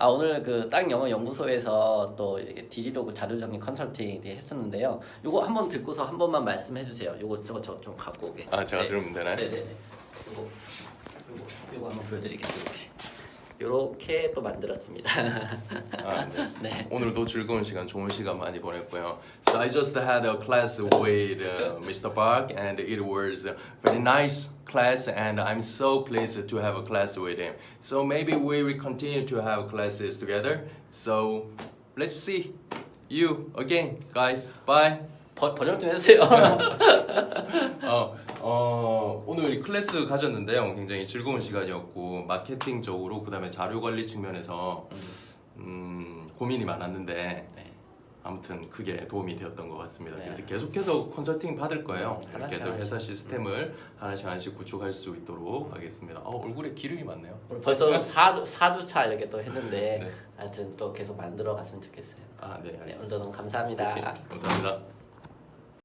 아 오늘 그 땅 영어 연구소에서 또 디지도구 자료 정리 컨설팅 했었는데요. 요거 한번 듣고서 한 번만 말씀해 주세요. 요거 저거 저 좀 갖고 오게. 아 제가 네. 들으면 되나요? 네네네. 요거 요거 요거 한번 보여드리겠습니다. 이렇게 요렇게 또 만들었습니다. 아, 네. 네. 오늘도 즐거운 시간, 좋은 시간 많이 보냈고요. So I just had a class with uh, Mr. Park, and it was a very nice class, and I'm so pleased to have a class with him. So maybe we will continue to have classes together. So let's see you again, guys. Bye. 번, 번역 좀 해주세요. 어, 어, 오늘 이 클래스 가졌는데요. 굉장히 즐거운 시간이었고 마케팅적으로 그다음에 자료 관리 측면에서 음, 고민이 많았는데 네. 아무튼 크게 도움이 되었던 것 같습니다. 네. 그래서 계속해서 컨설팅 받을 거예요. 음, 하나씩, 계속 회사 하나씩. 시스템을 하나씩 하나씩 구축할 수 있도록 하겠습니다. 어, 얼굴에 기름이 많네요. 오늘 벌써 사두 사주차 이렇게 또 했는데 네. 하여튼 또 계속 만들어 갔으면 좋겠어요. 아, 네, 네, 알겠습니다. 오늘도 너무 감사합니다. 오케이, 감사합니다.